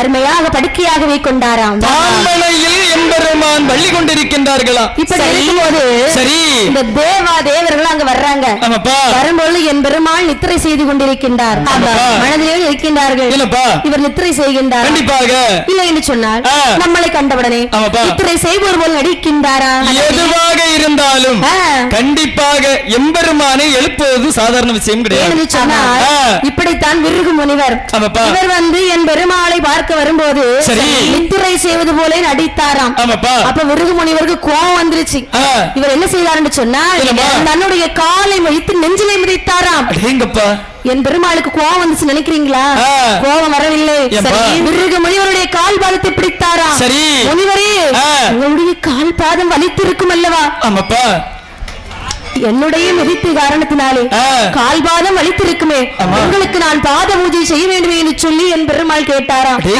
அருமையாக படுக்கையாகவே கொண்டாராம். பாம்பனையில் எம்பெருமான் வள்ளி கொண்டிருக்கின்றார்களா? இப்படி இருக்கும்போது சரி. இந்த தேவா தேவர்கள் அங்க வர்றாங்க. வரும்பொழுது என் பெருமாள் நித்திரை செய்து கொண்டிருக்கின்றார். மனதிலே இருக்கின்றார்கள். இவர் நித்திரை செய்கின்றார்? கண்டிப்பாக. இல்லை என்று சொன்னால். நம்மளை கண்டவுடனே. நித்திரை செய்வோர் போல் நடிக்கின்றாரா? எதுவாக இருந்தாலும். கண்டிப்பாக எம்பெருமானை எழுப்புவது சாதாரண விஷயம் கிடையாது. இப்படித்தான் விருகு முனிவர். இவர் வந்து என் பெருமாளை பார்க்க வரும்போது சரி. நித்திரை செய்வது போல நடித்தாராம் அப்ப விருகு முனிவருக்கு கோபம் வந்துருச்சு. இவர் என்ன செய்தார்னு சொன்னா? தன்னுடைய காலை வைத்து நெஞ்சிலை மிதித்தாராம் என் பெருமாளுக்கு கோபம் வந்துச்சு நினைக்கிறீங்களா ஆ. கோபம் வரவில்லை விருகு முனிவருடைய கால் பாதத்தை பிடித்தாராம் சரி. முனிவரே. உங்களுடைய கால் பாதம் வலித்திருக்கும் அல்லவா ஆமாப்பா என்னுடைய மிதித்து காரணத்தினாலே ஆ. கால் பாதம் வலித்திருக்குமே ஆமா. உங்களுக்கு நான் பாத பூஜை செய்ய வேண்டுமே என்று சொல்லி என் பெருமாள் கேட்டாராம்